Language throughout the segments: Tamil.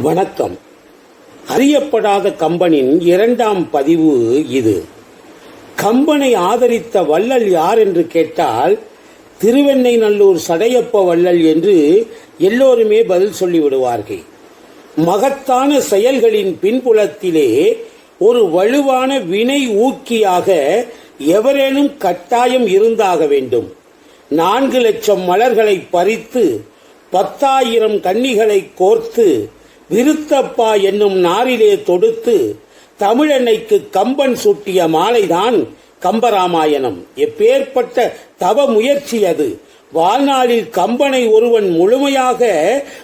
வணக்கம். அறியப்படாத கம்பனின் இரண்டாம் பதிவு இது. கம்பனை ஆதரித்த வள்ளல் யார் என்று கேட்டால் திருவெண்ணைநல்லூர் சடையப்ப வள்ளல் என்று எல்லோருமே பதில் சொல்லிவிடுவார்கள். மகத்தான செயல்களின் பின்புலத்திலே ஒரு வலுவான வினை ஊக்கியாக எவரேனும் கட்டாயம் இருந்தாக வேண்டும். நான்கு லட்சம் மலர்களை பறித்து பத்தாயிரம் கன்னிகளை கோர்த்து விருத்தப்பா என்னும் நாரிலே தொடுத்து தமிழன்னைக்கு கம்பன் சூட்டிய மாலைதான் கம்பராமாயணம். எப்பேற்பட்ட தவ முயற்சி அது. வாழ்நாளில் கம்பனை ஒருவன் முழுமையாக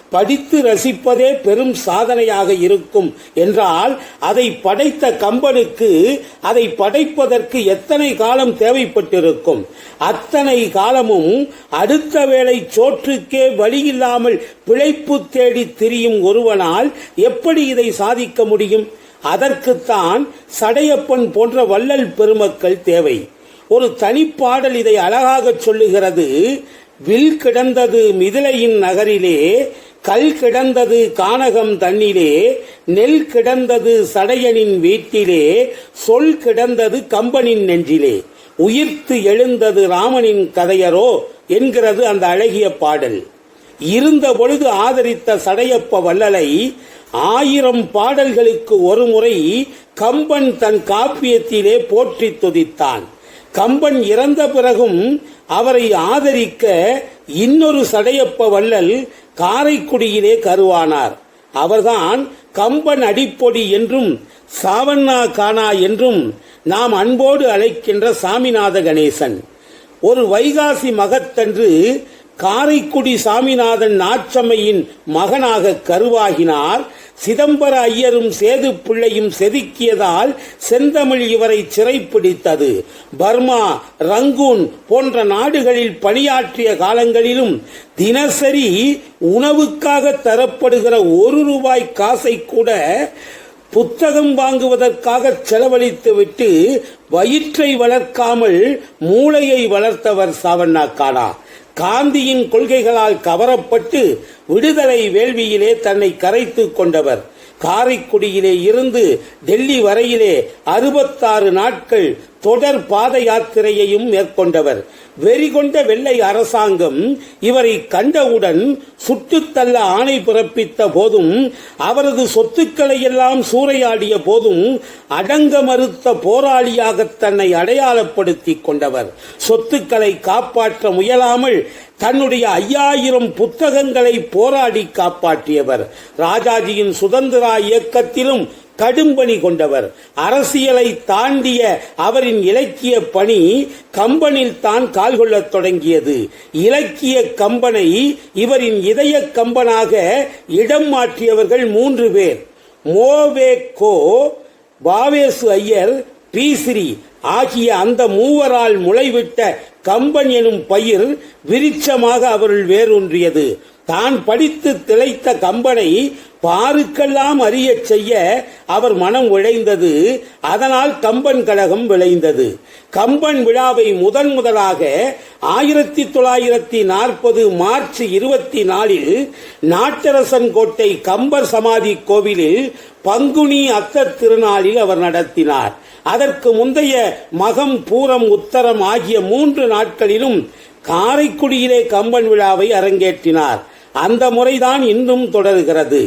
படித்து ரசிப்பதே பெரும் சாதனையாக இருக்கும். என்றால் அதை படைத்த கம்பனுக்கு அதை படைப்பதற்கு எத்தனை காலம் தேவைப்பட்டிருக்கும்? அத்தனை காலமும் அடுத்த வேளை சோற்றுக்கே வழியில்லாமல் பிழைப்பு தேடி திரியும் ஒருவனால் எப்படி இதை சாதிக்க முடியும்? அதற்குத்தான் சடையப்பன் போன்ற வள்ளல் பெருமக்கள் தேவை. ஒரு தனிப்பாடல் இதை அழகாக சொல்லுகிறது. வில் கிடந்தது மிதிலையின் நகரிலே கல் கிடந்தது கானகம் தன்னிலே நெல் கிடந்தது சடையனின் வீட்டிலே சொல் கிடந்தது கம்பனின் நெஞ்சிலே. உயிர்த்து எழுந்தது ராமனின் கதையரோ என்கிறது அந்த அழகிய பாடல். இருந்த பொழுது ஆதரித்த சடையப்ப வள்ளலை ஆயிரம் பாடல்களுக்கு ஒரு முறை கம்பன் தன் காப்பியத்திலே போற்றி துதித்தான். கம்பன் இறந்த பிறகும் அவரை ஆதரிக்க இன்னொரு சடையப்ப வள்ளல் காரைக்குடியிலே கருவானார். அவர்தான் கம்பன் அடிப்பொடி என்றும் சாவண்ணா கானா என்றும் நாம் அன்போடு அழைக்கின்ற சாமிநாத கணேசன். ஒரு வைகாசி மகத்தன்று காரைக்குடி சாமிநாதன் நாச்சம்மையின் மகனாக கருவாகினார். சிதம்பர ஐயரும் சேது பிள்ளையும் செதுக்கியதால் செந்தமிழ் இவரை சிறைப்பிடித்தது. பர்மா ரங்கூன் போன்ற நாடுகளில் பணியாற்றிய காலங்களிலும் தினசரி உணவுக்காக தரப்படுகிற ஒரு ரூபாய் காசை கூட புத்தகம் வாங்குவதற்காக செலவழித்துவிட்டு வயிற்றை வளர்க்காமல் மூளையை வளர்த்தவர் சாவண்ணா காடா காந்தியின் கொள்கைகளால் கவரப்பட்டு விடுதலை வேள்வியிலே தன்னை கரைத்துக் கொண்டவர். காரைக்குடியிலே இருந்து டெல்லி வரையிலே அறுபத்தாறு நாட்கள் தொடர் பாத யாத்திரையையும் மேற்கொண்டவர். வெறிகொண்ட வெள்ளை அரசாங்கம் இவரை கண்டவுடன் சுட்டுத்தள்ள ஆணை பிறப்பித்த போதும் அவரது சொத்துக்களை எல்லாம் சூறையாடிய போதும் அடங்க மறுத்த போராளியாக தன்னை அடையாளப்படுத்திக் கொண்டவர். சொத்துக்களை காப்பாற்ற முயலாமல் தன்னுடைய ஐயாயிரம் புத்தகங்களை போராடி காப்பாற்றியவர். ராஜாஜியின் சுதந்திரா இயக்கத்திலும் கடும்பணி கொண்டவர். அரசியலை தாண்டிய அவரின் இலக்கிய பணி கம்பனில் தான் கால் கொள்ளத் தொடங்கியது. இலக்கிய கம்பனை இவரின் இதய கம்பனாக இடம் மாற்றியவர்கள் மூன்று பேர். மோவே கோ பாவேசு ஐயர் பீசிரி ஆகிய அந்த மூவரால் முளைவிட்ட கம்பன் எனும் பயிர் விருட்சமாக அவருள் வேரூன்றியது. தான் படித்து திளைத்த கம்பனை பாருக்கெல்லாம் அறியச் செய்ய அவர் மனம் விளைந்தது அதனால் கம்பன் கழகம் விளைந்தது. கம்பன் விழாவை முதன் முதலாக ஆயிரத்தி தொள்ளாயிரத்தி நாற்பது மார்ச் இருபத்தி நாலில் நாட்டரசன் கோட்டை கம்பர் சமாதி கோவிலில் பங்குனி அத்த திருநாளில் அவர் நடத்தினார். அதற்கு முந்தைய மகம் பூரம் உத்தரம் ஆகிய மூன்று நாட்களிலும் காரைக்குடியிலே கம்பன் விழாவை அரங்கேற்றினார். அந்த முறைதான் இன்னும் தொடர்கிறது.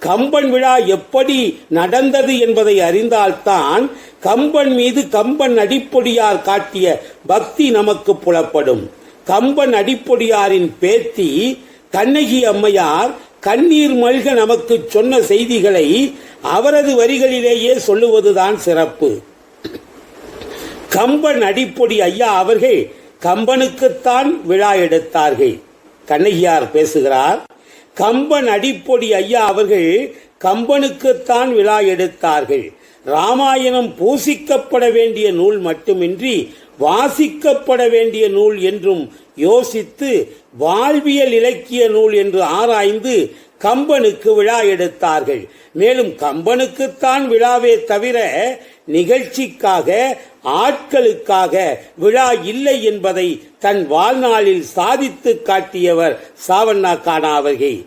கம்பன் விழா எப்படி நடந்தது என்பதை அறிந்தால்தான் கம்பன் மீது கம்பன் அடிப்பொடியார் காட்டிய பக்தி நமக்கு புலப்படும். கம்பன் அடிப்பொடியாரின் பேத்தி கண்ணகி அம்மையார் கண்ணீர் மல்க நமக்கு சொன்ன செய்திகளை அவரது வரிகளிலேயே சொல்லுவதுதான் சிறப்பு. கம்பன் அடிப்பொடி ஐயா அவர்கள் கம்பனுக்குத்தான் விழா எடுத்தார்கள். கண்ணகியார் பேசுகிறார் கம்பன் அடிப்பொடி ஐயா அவர்கள் கம்பனுக்குத்தான் விழா எடுத்தார்கள். ராமாயணம் பூசிக்கப்பட வேண்டிய நூல் மட்டுமின்றி வாசிக்கப்பட வேண்டிய நூல் என்றும் யோசித்து வாழ்வியல் இலக்கிய நூல் என்று ஆராய்ந்து கம்பனுக்கு விழா எடுத்தார்கள். மேலும் கம்பனுக்குத்தான் விழாவே தவிர நிகழ்ச்சிக்காக ஆட்களுக்காக விழா இல்லை என்பதை தன் வாழ்நாளில் சாதித்து காட்டியவர் சாவண்ணா கானா அவர்கள்.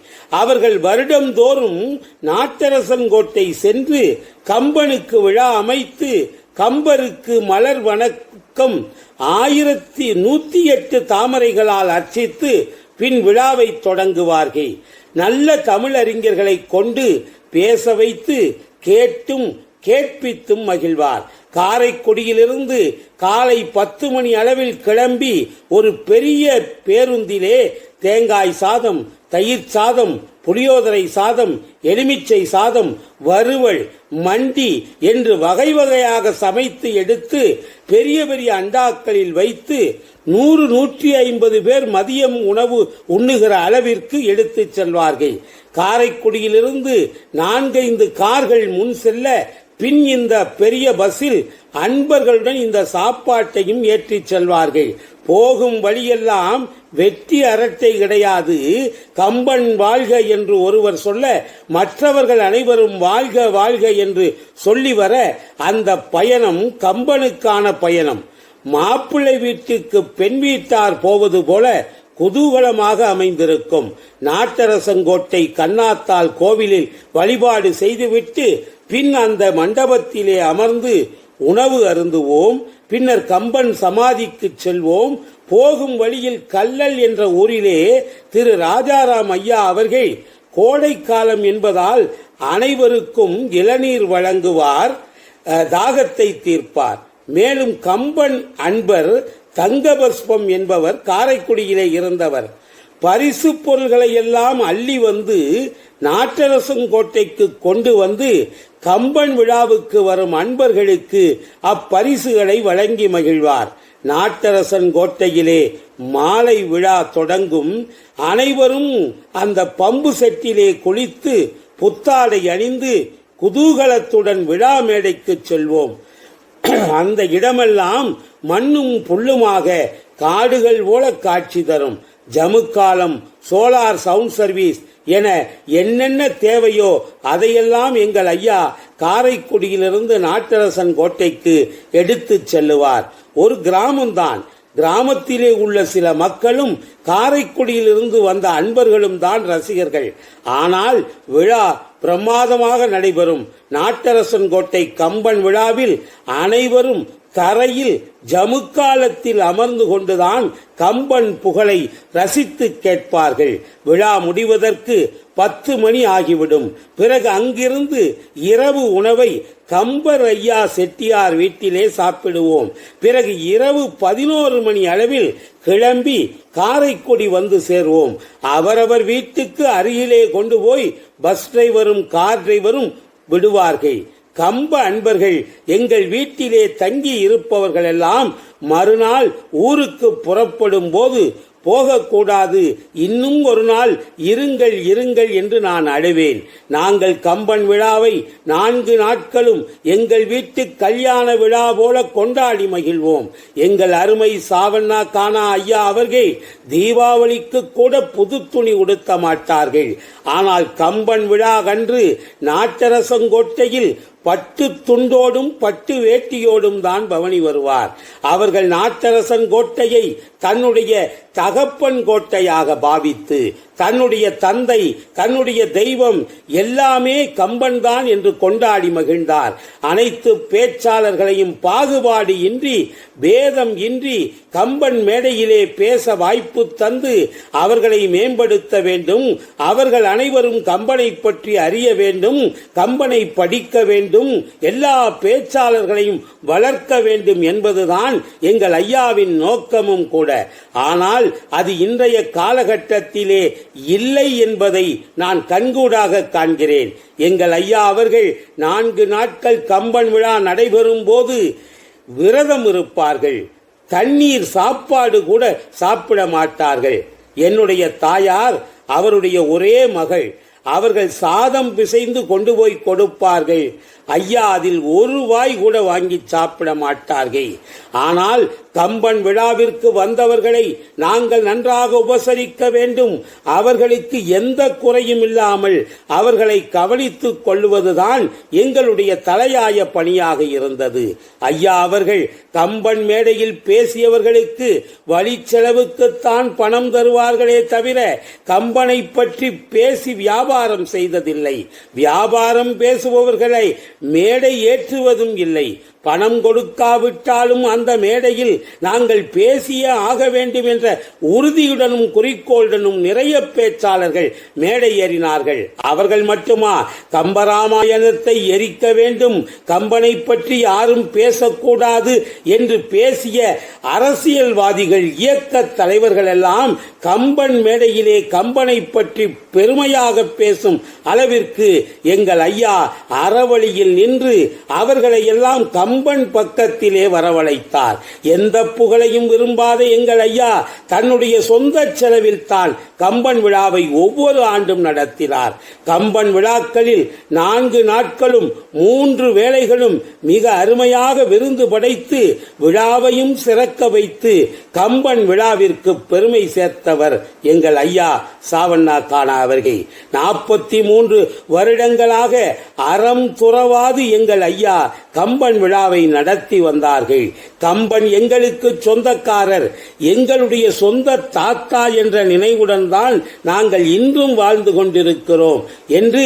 அவர்கள் வருடந்தோறும் நாட்டரசன் கோட்டை சென்று கம்பனுக்கு விழா அமைத்து கம்பருக்கு மலர் வணக்கம் ஆயிரத்தி நூத்தி எட்டு தாமரைகளால் அர்ச்சித்து பின் விழாவை தொடங்குவார்கள். நல்ல தமிழறிஞர்களை கொண்டு பேச வைத்து கேட்டும் கேட்பித்தும் மகிழ்வார். காரைக்குடியிலிருந்து காலை பத்து மணி அளவில் கிளம்பி ஒரு பெரிய பேருந்திலே தேங்காய் சாதம் தயிர் சாதம் புளியோதரை சாதம் எலுமிச்சை சாதம் வறுவல் மண்டி என்று வகை வகையாக சமைத்து எடுத்து பெரிய பெரிய அண்டாக்களில் வைத்து நூறு நூற்றி ஐம்பது பேர் மதியம் உணவு உண்ணுகிற அளவிற்கு எடுத்துச் செல்வார்கள். காரைக்குடியிலிருந்து நான்கைந்து கார்கள் முன் செல்ல பின் இந்த பெரிய பஸ்ஸில் அன்பர்களுடன் இந்த சாப்பாட்டையும் ஏற்றிச் செல்வார்கள். போகும் வழியெல்லாம் வெற்றி அறத்தை கிடையாது. கம்பன் வாழ்க என்று ஒருவர் சொல்ல மற்றவர்கள் அனைவரும் வாழ்க வாழ்க என்று சொல்லி வர அந்த பயணம் கம்பனுக்கான பயணம். மாப்பிள்ளை வீட்டுக்கு பெண் வீட்டார் போவது போல குதூகலமாக அமைந்திருக்கும். நாட்டரசங்கோட்டை கண்ணாத்தால் கோவிலில் வழிபாடு செய்துவிட்டு பின் அந்த மண்டபத்திலே அமர்ந்து உணவு அருந்துவோம் பின்னர் கம்பன் சமாதிக்கு செல்வோம் போகும் வழியில் கல்லல் என்ற ஊரிலே திரு ராஜாராம் ஐயா அவர்கள் கோடை காலம் என்பதால் அனைவருக்கும் இளநீர் வழங்குவார் தாகத்தை தீர்ப்பார். மேலும் கம்பன் அன்பர் தங்கபஸ்பம் என்பவர் காரைக்குடியிலே இருந்தவர். பரிசு பொருள்களை எல்லாம் அள்ளி வந்து நாட்டரசங்கோட்டைக்கு கொண்டு வந்து கம்பன் விழாவுக்கு வரும் அன்பர்களுக்கு அப்பரிசுகளை வழங்கி மகிழ்வார். நாட்டரசன் கோட்டையிலே மாலை விழா தொடங்கும். அனைவரும் அந்த பம்பு செட்டிலே குளித்து புத்தாடை அணிந்து குதூகலத்துடன் விழா மேடைக்கு செல்வோம். அந்த இடமெல்லாம் மண்ணும் புல்லுமாக காடுகள் போல காட்சி தரும். ஜமுக்காலம் சோலார் சவுண்ட் சர்வீஸ் என என்னென்ன தேவையோ அதையெல்லாம் எங்கள் ஐயா காரைக்குடியிலிருந்து நாட்டரசன் கோட்டைக்கு எடுத்துச் செல்லுவார். ஒரு கிராமம்தான். கிராமத்திலே உள்ள சில மக்களும் காரைக்குடியிலிருந்து வந்த அன்பர்களும் தான் ரசிகர்கள். ஆனால் விழா பிரமாதமாக நடைபெறும். நாட்டரசன் கோட்டை கம்பன் விழாவில் அனைவரும் தரையில் ஜமுக்காலத்தில் அமர்ந்து கொண்டுதான் கம்பன் புகழை ரசித்து கேட்பார்கள். விழா முடிவதற்கு பத்து மணி ஆகிவிடும். பிறகு அங்கிருந்து இரவு உணவை கம்பர் ஐயா செட்டியார் வீட்டிலே சாப்பிடுவோம். பிறகு இரவு பதினோரு மணி அளவில் கிளம்பி காரைக்குடி வந்து சேர்வோம். அவரவர் வீட்டுக்கு அருகிலே கொண்டு போய் பஸ் டிரைவரும் கார் டிரைவரும் விடுவார்கள். கம்ப அன்பர்கள் எங்கள் வீட்டிலே தங்கி இருப்பவர்கள் எல்லாம் மறுநாள் ஊருக்கு புறப்படும் போது போகக்கூடாது. இன்னும் ஒரு நாள் இருங்கள் இருங்கள் என்று நான் அழுவேன். நாங்கள் கம்பன் விழாவை நான்கு நாட்களும் எங்கள் வீட்டு கல்யாண விழா போல கொண்டாடி மகிழ்வோம். எங்கள் அருமை சாவண்ணா கானா ஐயா அவர்கள் தீபாவளிக்கு கூட புது துணி உடுத்த மாட்டார்கள். ஆனால் கம்பன் விழா கன்று நாட்டரசங்கோட்டையில் பட்டு துண்டோடும் பட்டு வேட்டியோடும் தான் பவனி வருவார். அவர்கள் நாட்டரசன் கோட்டையை தன்னுடைய தகப்பன் கோட்டையாக பாவித்து தன்னுடைய தந்தை தன்னுடைய தெய்வம் எல்லாமே கம்பன் தான் என்று கொண்டாடி மகிழ்ந்தார். அனைத்து பேச்சாளர்களையும் பாகுபாடு இன்றி பேதம் இன்றி கம்பன் மேடையிலே பேச வாய்ப்பு தந்து அவர்களை மேம்படுத்த வேண்டும். அவர்கள் அனைவரும் கம்பனை பற்றி அறிய வேண்டும் கம்பனை படிக்க வேண்டும் எல்லா பேச்சாளர்களையும் வளர்க்க வேண்டும் என்பதுதான் எங்கள் ஐயாவின் நோக்கமும் கூட. ஆனால் அது இன்றைய காலகட்டத்திலே இல்லை என்பதை நான் கண்கூடாக காண்கிறேன். எங்கள் ஐயா அவர்கள் நான்கு நாட்கள் கம்பன் விழா நடைபெறும் போது விரதம் இருப்பார்கள். தண்ணீர் சாப்பாடு கூட சாப்பிட மாட்டார்கள். என்னுடைய தாயார் அவருடைய ஒரே மகள் அவர்கள் சாதம் பிசைந்து கொண்டு போய் கொடுப்பார்கள். ஐயா அதில் ஒரு வாய் கூட வாங்கி சாப்பிட மாட்டார்கள். ஆனால் கம்பன் விழாவிற்கு வந்தவர்களை நாங்கள் நன்றாக உபசரிக்க வேண்டும். அவர்களுக்கு எந்த குறையும் இல்லாமல் அவர்களை கவனித்துக் கொள்வதுதான் எங்களுடைய தலையாய பணியாக இருந்தது. ஐயா அவர்கள் கம்பன் மேடையில் பேசியவர்களுக்கு வழிச்செலவுக்குத்தான் பணம் தருவார்களே தவிர கம்பனை பற்றி பேசி வியாபாரம் செய்ததில்லை. வியாபாரம் பேசுபவர்களை மேடை ஏற்றுவதும் இல்லை. பணம் கொடுக்காவிட்டாலும் அந்த மேடையில் நாங்கள் பேசியே ஆக வேண்டும் என்ற உறுதியுடனும் குறிக்கோளுடனும் நிறைய பேச்சாளர்கள் மேடை ஏறினார்கள். அவர்கள் மட்டுமா கம்பராமாயணத்தை எரிக்க வேண்டும் கம்பனை பற்றி யாரும் பேசக்கூடாது என்று பேசிய அரசியல்வாதிகள் இயக்க தலைவர்கள் எல்லாம் கம்பன் மேடையிலே கம்பனை பற்றி பெருமையாக பேசும் அளவிற்கு எங்கள் ஐயா அறவழியில் நின்று அவர்களை எல்லாம் கம்பன் பக்கத்திலே வரவழைத்தார். எந்த புகழையும் விரும்பாத எங்கள் ஐயா தன்னுடைய சொந்த செலவில் தான் கம்பன் விழாவை ஒவ்வொரு ஆண்டும் நடத்தினார். கம்பன் விழாக்களில் நான்கு நாட்களும் மூன்று வேளைகளும் மிக அருமையாக விருந்து படைத்து விழாவையும் சிறக்க வைத்து கம்பன் விழாவிற்கு பெருமை சேர்த்தவர் எங்கள் ஐயா சாவண்ணா கானா அவர்கள். நாற்பத்தி மூன்று வருடங்களாக அறம் துறவாது எங்கள் ஐயா கம்பன் விழா விழாவை நடத்தி வந்தார்கள். கம்பன் எங்களுக்கு சொந்தக்காரர். எங்களுடைய சொந்த தாத்தா என்ற நினைவுடன் தான் நாங்கள் இன்றும் வாழ்ந்து கொண்டிருக்கிறோம். என்று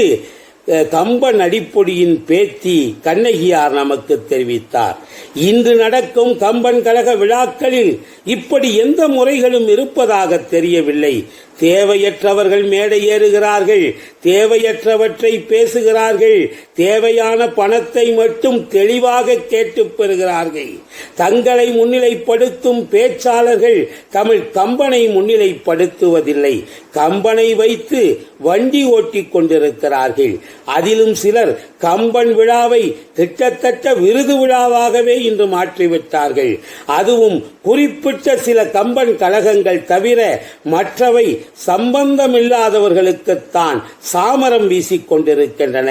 கம்பன் அடிப்பொடியின் பேத்தி கண்ணகியார் நமக்கு தெரிவித்தார். இன்று நடக்கும் கம்பன் கழக விழாக்களில் இப்படி எந்த முறைகளும் இருப்பதாக தெரியவில்லை. தேவையற்றவர்கள் மேடை ஏறுகிறார்கள் தேவையற்றவற்றை பேசுகிறார்கள் தேவையான பணத்தை மட்டும் தெளிவாக கேட்டு பெறுகிறார்கள். தங்களை முன்னிலைப்படுத்தும் பேச்சாளர்கள் தமிழ் கம்பனை முன்னிலைப்படுத்துவதில்லை. கம்பனை வைத்து வண்டி ஓட்டிக் கொண்டிருக்கிறார்கள் அதிலும் சிலர் கம்பன் விழாவை கிட்டத்தட்ட விருது விழாவாகவே இன்று மாற்றிவிட்டார்கள். அதுவும் குறிப்பிட்ட சில கம்பன் கழகங்கள் தவிர மற்றவை சம்பந்தமில்லாதவர்களுக்குத்தான் சாமரம் வீசிக் கொண்டிருக்கின்றன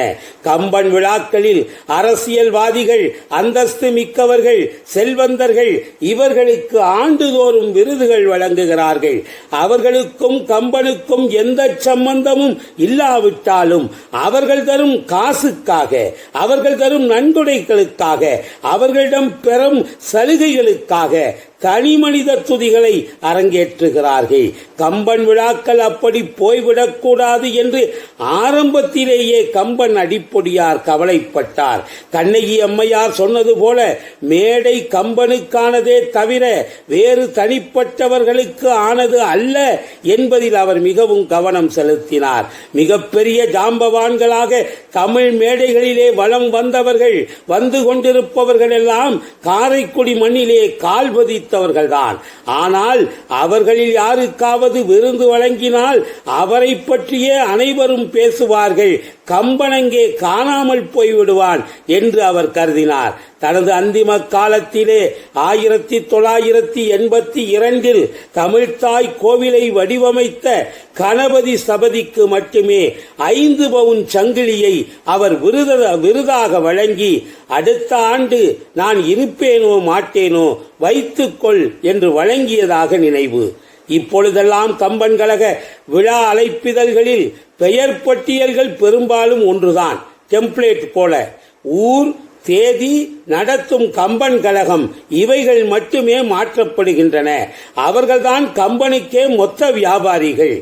கம்பன் விழாக்களில் அரசியல்வாதிகள் அந்தஸ்து மிக்கவர்கள் செல்வந்தர்கள் இவர்களுக்கு ஆண்டுதோறும் விருதுகள் வழங்குகிறார்கள். அவர்களுக்கும் கம்பனுக்கும் எந்த சம்பந்தம் சம்பந்தமும் இல்லாவிட்டாலும் அவர்கள் தரும் காசுக்காக அவர்கள் தரும் நன்கொடைகளுக்காக அவர்களிடம் பெறும் சலுகைகளுக்காக தனி மனித துதிகளை அரங்கேற்றுகிறார்கள். கம்பன் விழாக்கள் அப்படி போய்விடக்கூடாது என்று ஆரம்பத்திலேயே கம்பன் அடிப்பொடியார் கவலைப்பட்டார். கண்ணகி அம்மையார் சொன்னது போல மேடை கம்பனுக்கானதே தவிர வேறு தனிப்பட்டவர்களுக்கு ஆனது அல்ல என்பதில் அவர் மிகவும் கவனம் செலுத்தினார். மிகப்பெரிய ஜாம்பவான்களாக தமிழ் மேடைகளிலே வளம் வந்தவர்கள் வந்து கொண்டிருப்பவர்கள் எல்லாம் காரைக்குடி மண்ணிலே கால் பதித்தவர்கள்தான் ஆனால் அவர்களில் யாருக்காவது விருந்து வழங்கினால் அவரை பற்றியே அனைவரும் பேசுவார்கள். கம்பனங்கே காணாமல் போய்விடுவான் என்று அவர் கருதினார். தனது அந்திம காலத்திலே ஆயிரத்தி தொள்ளாயிரத்தி எண்பத்தி இரண்டில் தமிழ்த்தாய் கோவிலை வடிவமைத்த கணபதி சபதிக்கு மட்டுமே ஐந்து பவுன் சங்கிலியை அவர் விருத விருதாக வழங்கி அடுத்த ஆண்டு நான் இருப்பேனோ மாட்டேனோ வைத்துக்கொள் என்று வழங்கியதாக நினைவு. இப்பொழுதெல்லாம் கம்பன் கழக விழா அழைப்பிதழ்களில் பெயர் பட்டியல்கள் பெரும்பாலும் ஒன்றுதான். டெம்ப்ளேட் போல. ஊர் தேதி நடத்தும் கம்பன் கழகம் இவைகள் மட்டுமே மாற்றப்படுகின்றன. அவர்கள்தான் கம்பனுக்கே மொத்த வியாபாரிகள்.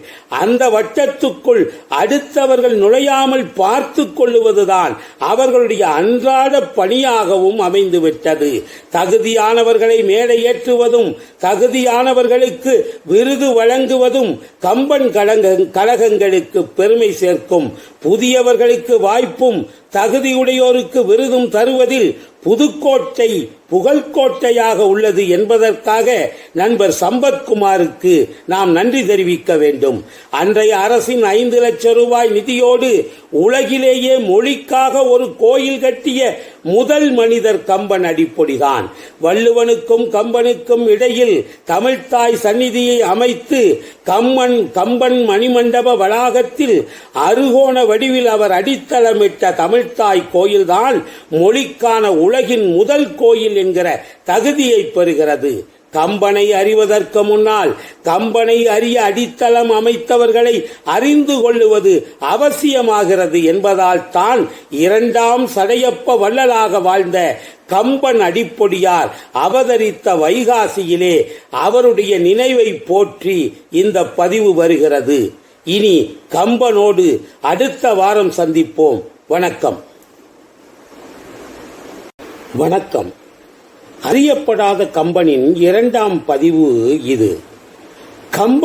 அந்த வட்டத்துக்குள் அடுத்தவர்கள் நுழையாமல் பார்த்து கொள்ளுவதுதான் அவர்களுடைய அன்றாட பணியாகவும் அமைந்துவிட்டது. தகுதியானவர்களை மேடையேற்றுவதும் தகுதியானவர்களுக்கு விருது வழங்குவதும் கம்பன் கழக கழகங்களுக்கு பெருமை சேர்க்கும். புதியவர்களுக்கு வாய்ப்பும் தகுதியுடையோருக்கு விருதும் தருவதில் புதுக்கோட்டை புகழ்கோட்டையாக உள்ளது என்பதற்காக நண்பர் சம்பத்குமாருக்கு நாம் நன்றி தெரிவிக்க வேண்டும். அன்றைய அரசின் ஐந்து லட்சம் ரூபாய் நிதியோடு உலகிலேயே மொழிக்காக ஒரு கோயில் கட்டிய முதல் மனிதர் கம்பன் அடிப்பொடிதான். வள்ளுவனுக்கும் கம்பனுக்கும் இடையில் தமிழ்தாய் சந்நிதியை அமைத்து கம்மன் கம்பன் மணிமண்டப வளாகத்தில் அருகோண வடிவில் அவர் அடித்தளமிட்ட தமிழ்த்தாய் கோயில்தான் மொழிக்கான உலகின் முதல் கோயில் என்கிற தகுதியை பெறுகிறது. கம்பனை அறிவதற்கு முன்னால் கம்பனை அறிய அடித்தளம் அமைத்தவர்களை அறிந்து கொள்ளுவது அவசியமாகிறது என்பதால் தான் இரண்டாம் சடையப்ப வள்ளலாக வாழ்ந்த கம்பன் அடிப்பொடியார் அவதரித்த வைகாசியிலே அவருடைய நினைவை போற்றி இந்த பதிவு வருகிறது. இனி கம்பனோடு அடுத்த வாரம் சந்திப்போம். வணக்கம். வணக்கம். அறியப்படாத கம்பனின் இரண்டாம் பதிவு இது. கம்ப